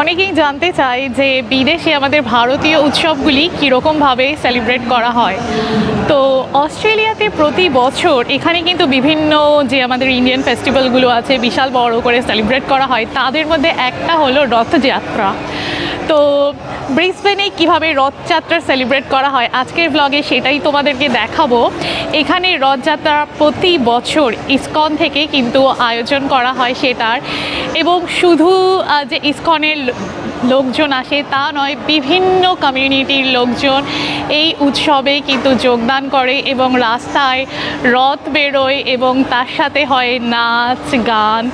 অনেকেই জানতে চায় যে বিদেশে আমাদের ভারতীয় উৎসবগুলি কীরকমভাবে সেলিব্রেট করা হয়। তো অস্ট্রেলিয়াতে প্রতি বছর এখানে কিন্তু বিভিন্ন যে আমাদের ইন্ডিয়ান ফেস্টিভ্যালগুলো আছে, বিশাল বড় করে সেলিব্রেট করা হয়, তাদের মধ্যে একটা হলো রথযাত্রা। তো ব্রিসবেনে কীভাবে রথযাত্রা সেলিব্রেট করা হয় আজকের ব্লগে সেটাই তোমাদেরকে দেখাবো। এখানে রথযাত্রা প্রতি বছর ইসকন থেকে কিন্তু আয়োজন করা হয় সেটার। এবং শুধু যে ইসকনের লোকজন আসে, তা নয়, বিভিন্ন কমিউনিটির লোকজন এই উৎসবে কিন্তু যোগদান করে এবং রাস্তায় রথ বেরোয় এবং তার সাথে হয় নাচ, গান।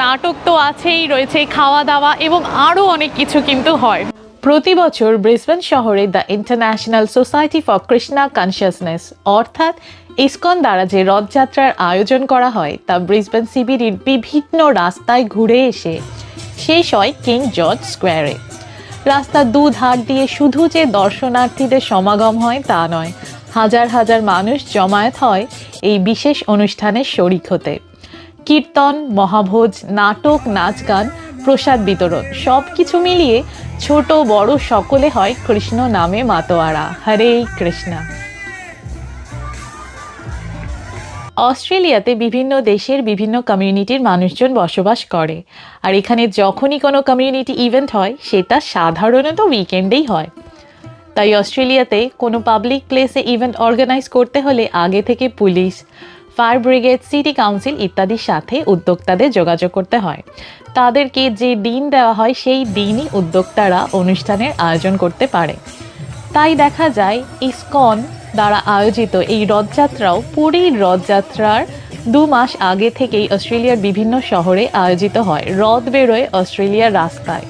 নাটক তো আছেই, রয়েছে খাওয়া দাওয়া এবং আরও অনেক কিছু কিন্তু হয়। প্রতি বছর ব্রিসবেন শহরে the International Society for Krishna Consciousness, অর্থাৎ ইসকন দ্বারা যে রথযাত্রার আয়োজন করা হয়, তা ব্রিসবেন সিবিডির বিভিন্ন রাস্তায় ঘুরে এসে শেষ হয় কিং জর্জ স্কোয়ারে। রাস্তার দুধার দিয়ে শুধু যে দর্শনার্থীদের সমাগম হয় তা নয়, হাজার হাজার মানুষ জমায়েত হয় এই বিশেষ অনুষ্ঠানের শরিক হতে। কীর্তন, মহাভোজ, নাটক নাচ গান প্রসাদ বিতরণ সব কিছু মিলিয়ে ছোট বড় সকলে হয় কৃষ্ণ নামে মাতোয়ারা। হরে কৃষ্ণা। অস্ট্রেলিয়াতে বিভিন্ন দেশের বিভিন্ন কমিউনিটির মানুষজন বসবাস করে। আর এখানে যখনই কোনো কমিউনিটি ইভেন্ট হয়, সেটা সাধারণত উইকেন্ডেই হয়। তাই অস্ট্রেলিয়াতে কোনো পাবলিক প্লেসে ইভেন্ট অর্গানাইজ করতে হলে আগে থেকে police fire brigade city council ইত্যাদির সাথে উদ্যোক্তাদের যোগাযোগ করতে হয়। তাদেরকে যে দিন দেওয়া হয়, সেই দিনই উদ্যোক্তারা অনুষ্ঠানের আয়োজন করতে পারে। তাই দেখা যায়, ইসকন দ্বারা আয়োজিত এই রথযাত্রাও পুরীর রথযাত্রার দু মাস আগে থেকেই অস্ট্রেলিয়ার বিভিন্ন শহরে আয়োজিত হয়। রথ বেরোয় অস্ট্রেলিয়ার রাস্তায়।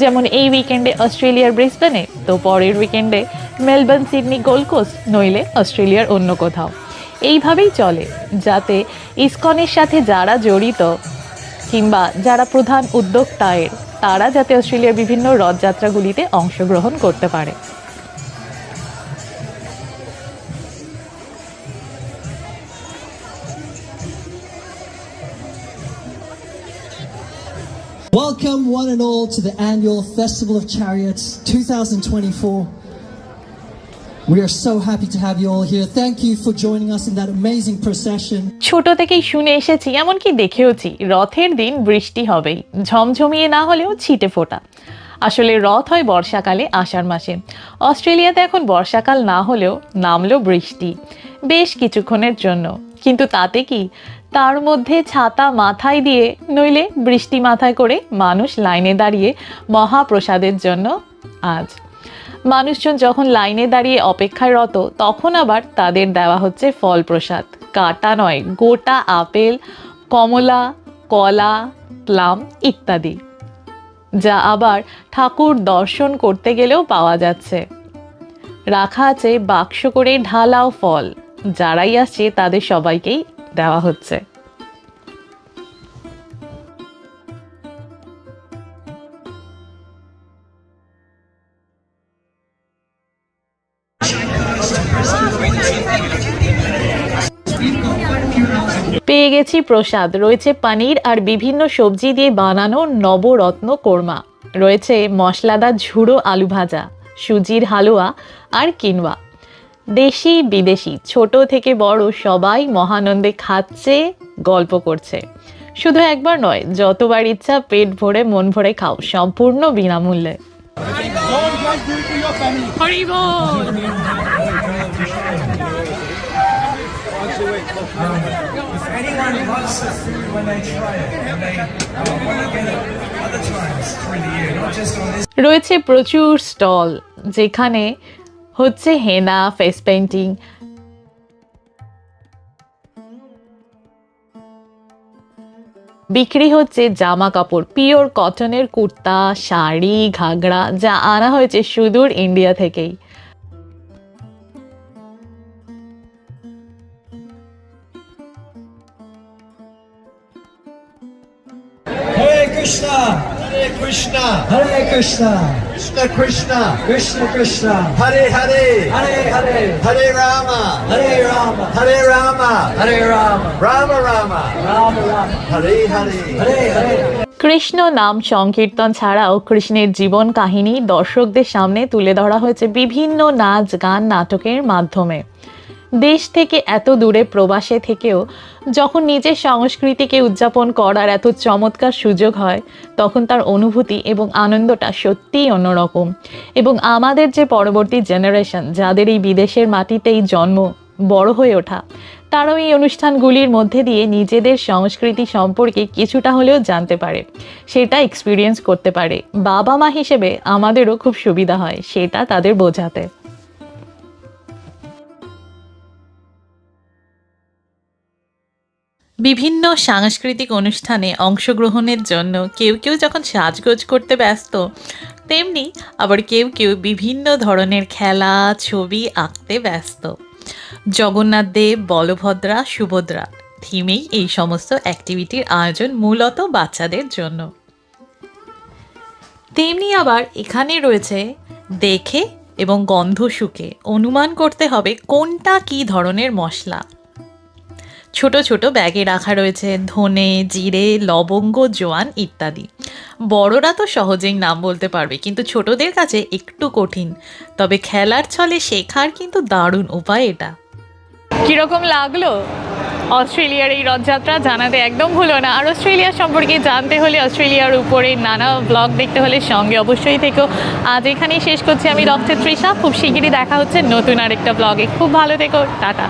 যেমন এই উইকেন্ডে অস্ট্রেলিয়ার ব্রিসবেনে, তো পরের উইকেন্ডে মেলবোর্ন, সিডনি গোলকোস্ট নইলে অস্ট্রেলিয়ার অন্য কোথাও। এইভাবেই চলে, যাতে ইসকনের সাথে যারা জড়িত কিংবা যারা প্রধান উদ্যোক্তায়ের, তারা যাতে অস্ট্রেলিয়ার বিভিন্ন রথযাত্রাগুলিতে অংশগ্রহণ করতে পারে। Welcome, one and all, to the annual Festival of Chariots 2024. We are so happy to have you all here. Thank you for joining us in that amazing procession. ছোট থেকেই শুনে এসেছি এমনকি দেখেওছি রথের দিন বৃষ্টি হবেই ঝমঝমিয়ে না হলেও ছিটে ফোটা আসলে রথ হয় বর্ষাকালে আষাঢ় মাসে অস্ট্রেলিয়াতে এখন বর্ষাকাল না হলেও নামলো বৃষ্টি বেশ কিছুক্ষণের জন্য কিন্তু তাতে কি তার মধ্যে ছাতা মাথায় দিয়ে, নইলে বৃষ্টি মাথায় করে মানুষ লাইনে দাঁড়িয়ে মহাপ্রসাদের জন্য আজ। মানুষজন যখন লাইনে দাঁড়িয়ে অপেক্ষায় রত তখন আবার তাদের দেওয়া হচ্ছে ফল প্রসাদ কাটা নয়, গোটা আপেল, কমলা, কলা, প্লাম ইত্যাদি, যা আবার ঠাকুর দর্শন করতে গেলেও পাওয়া যাচ্ছে। রাখা আছে বাক্স করে ঢালাও ফল। যারাই আসছে, তাদের সবাইকেই দেওয়া হচ্ছে। পেয়ে গেছি প্রসাদ। রয়েছে পনির আর বিভিন্ন সবজি দিয়ে বানানো নবরত্ন কোরমা। রয়েছে মশলাদার ঝুড়ো আলু ভাজা, সুজির হালুয়া আর কিনওয়া দেশি বিদেশি, ছোট থেকে বড় সবাই মহানন্দে খাচ্ছে, গল্প করছে। শুধু একবার নয়, যতবার ইচ্ছা পেট ভরে, মন ভরে খাও, সম্পূর্ণ বিনামূল্যে। রয়েছে প্রচুর স্টল, যেখানে হচ্ছে হেনা ফেস পেন্টিং বিক্রি হচ্ছে জামা কাপড়, পিওর কটনের কুর্তা, শাড়ি, ঘাগরা, যা আনা হয়েছে সুদূর ইন্ডিয়া থেকেই! Hare Krishna, Hare Krishna, Krishna Krishna, Krishna Krishna, Hare Hare, Hare Hare, Hare Rama, Hare Rama, Hare Rama, Hare Rama, Rama Rama, Rama Rama, Hare Hare. Hare Hare. Krishna নাম সংকীর্তন ছাড়াও কৃষ্ণের জীবন কাহিনী দর্শকদের সামনে তুলে ধরা হয়েছে বিভিন্ন নাচ গান নাটকের মাধ্যমে দেশ থেকে এত দূরে প্রবাসে থেকেও যখন নিজের সংস্কৃতিকে উদযাপন করার এত চমৎকার সুযোগ হয়, তখন তার অনুভূতি এবং আনন্দটা সত্যিই অন্যরকম। এবং আমাদের যে পরবর্তী জেনারেশন যাদের এই বিদেশের মাটিতেই জন্ম, বড় হয়ে ওঠা, তারাও এই অনুষ্ঠানগুলির মধ্যে দিয়ে নিজেদের সংস্কৃতি সম্পর্কে কিছুটা হলেও জানতে পারে। সেটা এক্সপিরিয়েন্স করতে পারে। বাবা মা হিসেবে আমাদেরও খুব সুবিধা হয়, সেটা তাদের বোঝাতে। বিভিন্ন সাংস্কৃতিক অনুষ্ঠানে অংশগ্রহণের জন্য কেউ কেউ যখন সাজগোজ করতে ব্যস্ত, তেমনি আবার কেউ কেউ বিভিন্ন ধরনের খেলা, ছবি আঁকতে ব্যস্ত। জগন্নাথ দেব, বলভদ্রা, সুভদ্রা থিমেই এই সমস্ত অ্যাক্টিভিটির আয়োজন মূলত বাচ্চাদের জন্য। তেমনি আবার এখানে রয়েছে দেখে এবং গন্ধ শুকে অনুমান করতে হবে কোনটা কী ধরনের মশলা। ছোট ছোট ব্যাগে রাখা রয়েছে ধনে, জিরে, লবঙ্গ, জোয়ান ইত্যাদি। বড়রা তো সহজেই নাম বলতে পারবে, কিন্তু ছোটদের কাছে একটু কঠিন। তবে খেলার ছলে শেখার কিন্তু দারুণ উপায় এটা। কীরকম লাগল? অস্ট্রেলিয়ার এই রথযাত্রা জানাতে একদম ভুলো না। আর অস্ট্রেলিয়া সম্পর্কে জানতে হলে অস্ট্রেলিয়ার উপরে নানা ব্লগ দেখতে হলে সঙ্গে অবশ্যই থেকো। আজ এখানেই শেষ করছি আমি ডক্টর তৃষা। খুব শিগগিরই দেখা হচ্ছে নতুন আরেকটা ব্লগে। খুব ভালো থেকো। টাটা।